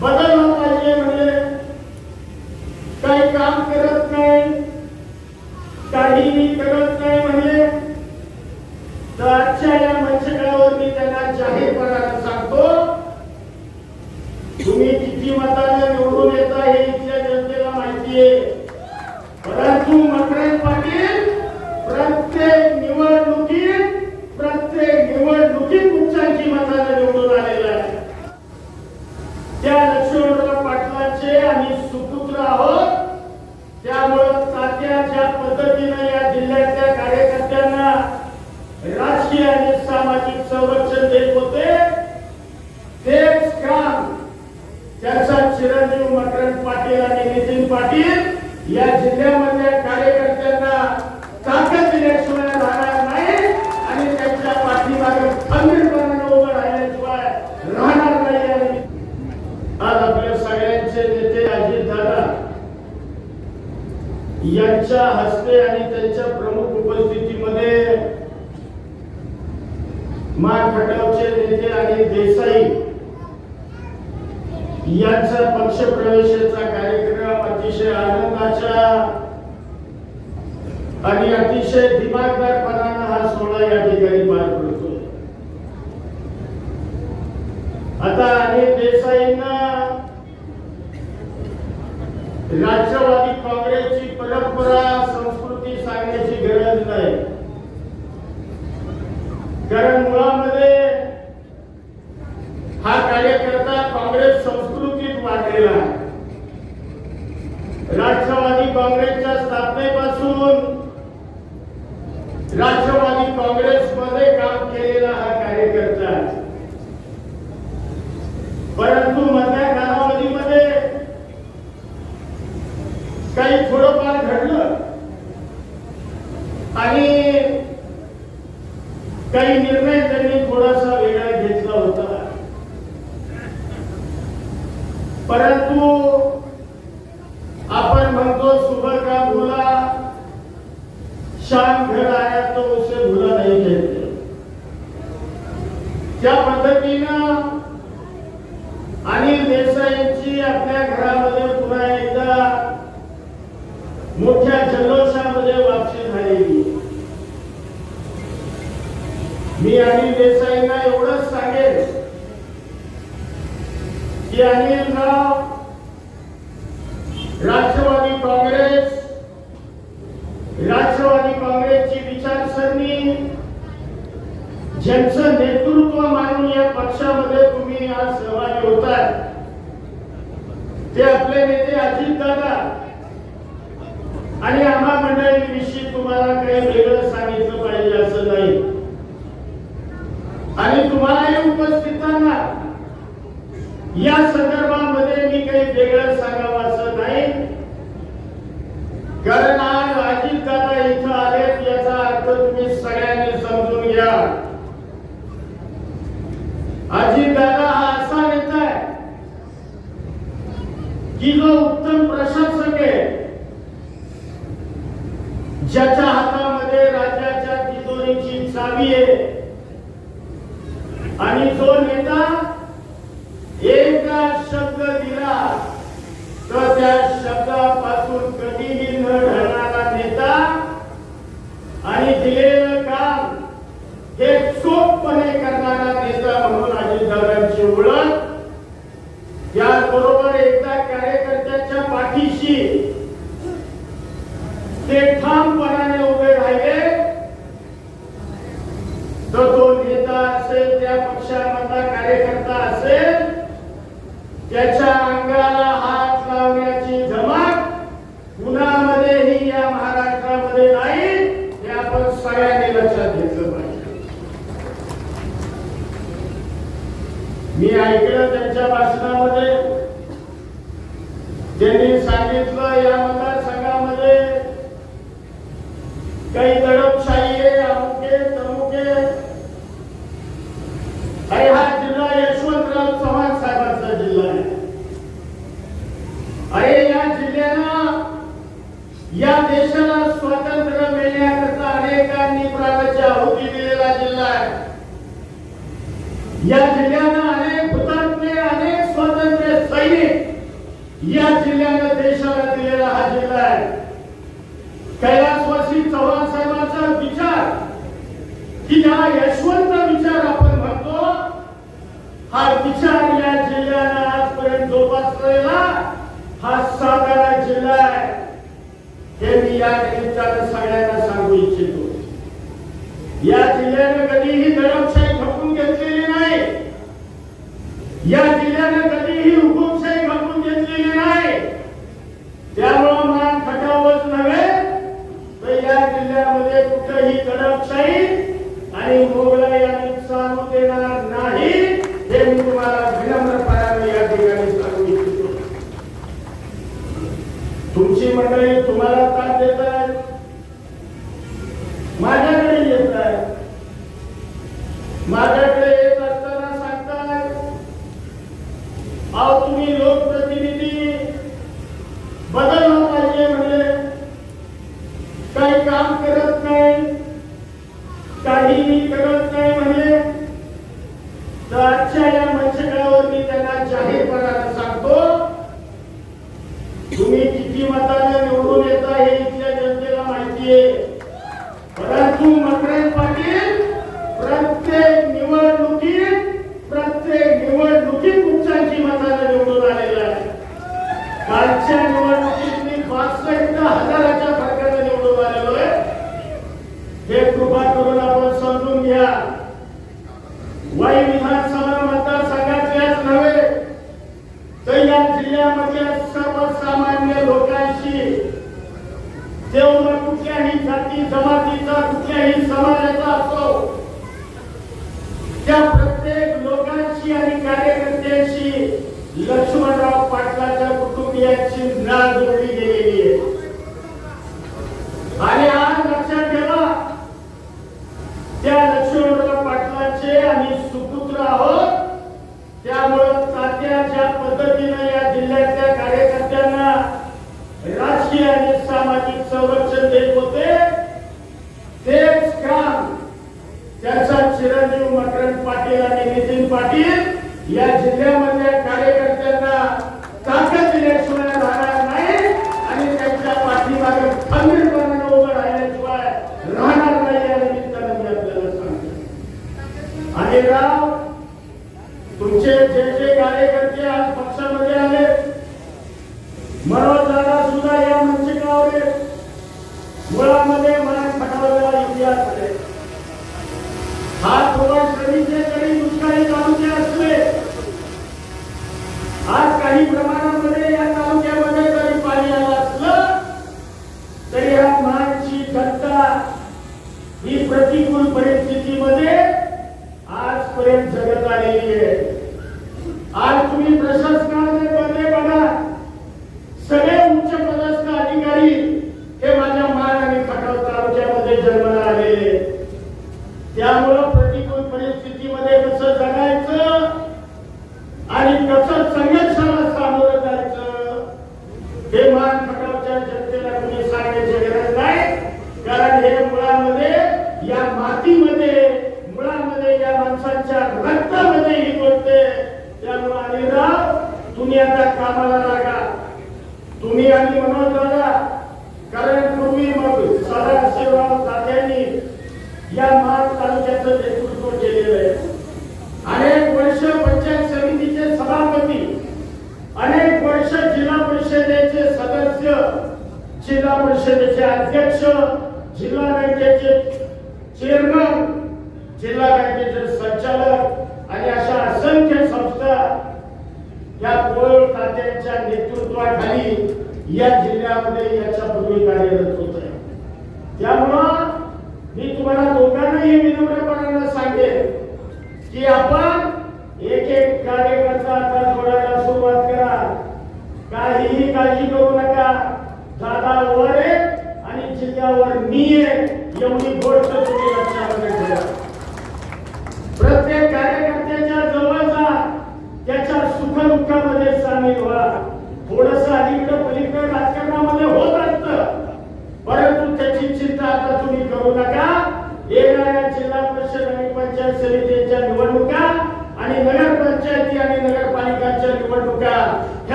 बदलला पाहिजे म्हणजे काही काम करत नाही काहीही करत नाही म्हणजे तर आजच्या या मंचकावर मी त्यांना जाहीरपणाने सांगतो तुम्ही किती मताने निवडून येता हे इथल्या जनतेला माहिती आहे परंतु मकरंद पाटील प्रत्येक निवडणुकीत प्रत्येक निवडणुकीत तुमच्याची मताने निवडून आलेला आहे त्या लक्ष्मणराव पाटलांचे आम्ही सुपुत्र आहोत त्यामुळं तात्या ज्या पद्धतीने या जिल्ह्यातल्या कार्यकर्त्यांना राजकीय आणि सामाजिक संरक्षण देत होते तेच काम त्याचा चिरंजीव मकरंद पाटील आणि नितीन पाटील या जिल्ह्यामधल्या कार्यकर्त्यांना ताकद दिल्याशिवाय राहणार नाही आणि त्यांच्या पाठीमागे खंबीरपणाने उभं राहिल्याशिवाय राहणार नाही आणि आज आपल्या सगळ्यांचे नेते अजित दादा यांच्या हस्ते आणि त्यांच्या प्रमुख उपस्थितीमध्ये मा खटावचे नेते आणि देसाई यांचा पक्षप्रवेशाचा कार्यक्रम अतिशय आनंदाच्या आणि अतिशय दिमागदारपणानं हा सोहळा या ठिकाणी पार पडतो. आता अनिल देसाईंना राज्यवादी परंपरा संस्कृती सांगण्याची गरज नाही. कारण मुळामध्ये हा कार्यकर्ता काँग्रेस संस्कृतीत वाढलेला आहे. राष्ट्रवादी काँग्रेसच्या स्थापनेपासून राष्ट्रवादी काँग्रेसमध्ये काम केलेला हा कार्यकर्ता आहे. परंतु थोडंफार घडलं आणि काही निर्णय त्यांनी थोडासा वेगळा घेतला होता. परंतु आपण म्हणतो सुबह का भुला शाम घर आया तो उसे भुला नाही घेतले त्या पद्धतीनं अनिल देसाईंची आपल्या घरामध्ये मी अनिल देसाईंना एवढंच सांगेन की अनिलराव राष्ट्रवादी काँग्रेस राष्ट्रवादी काँग्रेसची विचारसरणी ज्यांचं नेतृत्व मानून या पक्षामध्ये तुम्ही आज सहभागी होताय ते आपले नेते अजित दादा आणि आम्हा मंडळी निश्चित तुम्हाला काही वेगळं सांगितलं पाहिजे असं नाही आणि तुम्हालाही उपस्थितांना या संदर्भामध्ये मी काही वेगळं सांगा ज्यांनी सांगितलं या मतदारसंघामध्ये काही दडपशाही आहे अमुके तमुके. अरे हा जिल्हा यशवंतराव चव्हाण साहेबांचा जिल्हा आहे. अरे या जिल्ह्यानं या देशाला स्वातंत्र्य मिळण्याकरता अनेकांनी प्राणाची आहुती दिलेला जिल्हा आहे. या जिल्ह्यानं की ज्याला यशवंत विचार आपण म्हणतो हा विचार या जिल्ह्याला आजपर्यंत जोपासलेला हा सातारा जिल्हा आहे. हे मी या निमित्तानं सगळ्यांना सांगू इच्छितो. या जिल्ह्यानं कधीही दडपशाही खपून घेतलेली नाही. या जिल्ह्यानं कधीही हुकुमशाही खपून घेतलेली नाही. त्यामुळं मान खटावच नव्हे तर या जिल्ह्यामध्ये कुठंही दडपशाही आणि मोगला या नुकसान देणार नाही हे मी तुम्हाला विनम्रपणाने या ठिकाणी सांगू इच्छितो. तुमची मंडळी तुम्हाला ताप देत आहे? माझ्याकडे येत आहे. माझ्याकडे येत असताना सांगताय अहो तुम्ही लोक बदलला पाहिजे म्हणजे काही काम करत नाही काहीही करत नाही म्हणजे तर आजच्या या मंचकावर मी त्यांना जाहीरपणाने सांगतो तुम्ही किती मताने निवडून येता हे इथल्या जनतेला माहिती आहे. परंतु मकरंद पाटील प्रत्येक निवडणुकीत प्रत्येक निवडणुकीत तुमच्याची मताने निवडून आलेला आहे. कालच्या निवडणुकीत मी पासष्ट हजाराच्या फरकाने निवडून आलेलो आहे. हे कृपा करून आपण समजून घ्या वाई विधानसभा मतदारसंघातल्याच नव्हे तर या जिल्ह्यामधल्या सर्वसामान्य लोकांशी तेव्हा कुठल्याही जमातीचा कुठल्याही समाजाचा असो त्या प्रत्येक लोकांशी आणि कार्यकर्त्यांशी लक्ष्मणराव पाटलाच्या कुटुंबियांची नाळ जोडली गेलेली आहे आणि आज लक्षात ठेवा त्या लक्ष्मणराव पाटलाचे आम्ही सुपुत्र आहोत त्यामुळं तात्या ज्या पद्धतीनं या जिल्ह्यातल्या कार्यकर्त्यांना राजकीय आणि सामाजिक संरक्षण देत होते तेच काम त्याचा चिरंजीव मकरंद पाटील आणि नितीन पाटील या जिल्ह्यामधल्या कार्यकर्त्यांना ताकद दिल्याशिवाय राहणार नाही आणि त्यांच्या पाठीमागे खंबीरपणाने उभं राहिल्याशिवाय राहणार नाही या निमित्तानं मी आपल्याला सांगतो. आणि राव तुमचे जे जे कार्यकर्ते आज पक्षामध्ये आले मनोज दादा सुद्धा या मंचिकावर मुळामध्ये मान खटावलेला इतिहास आहे हा थोडा श्रमिक जरी दुष्काळी तालुके असले आज काही प्रमाणामध्ये या तालुक्यामध्ये जरी पाणी आलं असलं तरी या मानची जनता ही प्रतिकूल परिस्थितीमध्ये आजपर्यंत जगत आलेली आहे. आज तुम्ही प्रशासनाचे पदे बघा सगळे उच्च पदस्थ अधिकारी हे माझ्या मान आणि खटाव तालुक्यामध्ये जन्माला आलेले. त्यामुळं प्रतिकूल परिस्थितीमध्ये कसं जगायचं? आणि कसं संघर्षाला सामोरं जायचं. हे मान खटावच्या जनतेला तुम्ही सांगण्याची गरज नाही. कारण हे मुळामध्ये या मातीमध्ये मुळामध्ये या माणसांच्या रक्तामध्ये ही बोलते त्यामुळे अनिलराव तुम्ही आता कामाला लागा. तुम्ही आणि मनोज दादा कारण पूर्वी मग सदाशिवराव तात्यांनी या महाड तालुक्याचं नेतृत्व केलेलं आहे. अनेक वर्ष पंचायत समितीचे सभापती अनेक वर्ष जिल्हा परिषदेचे सदस्य जिल्हा परिषदेचे अध्यक्ष जिल्हा बँकेचे चेअरमन जिल्हा बँकेचे संचालक आणि अशा असंख्य संस्था या पोळ खात्यांच्या नेतृत्वाखाली या जिल्ह्यामध्ये याच्या पूर्वी कार्यरत होत आहे. त्यामुळं मी तुम्हाला दोघांनाही विनम्रपणानं सांगेन की आपण रस्त्यावर मी आहे एवढी गोष्ट तुम्ही लक्षामध्ये ठेवा प्रत्येक कार्यकर्त्याच्या जवळ जा त्याच्या सुखदुःखामध्ये सामील व्हा. थोडस अलीकडे पलीकडे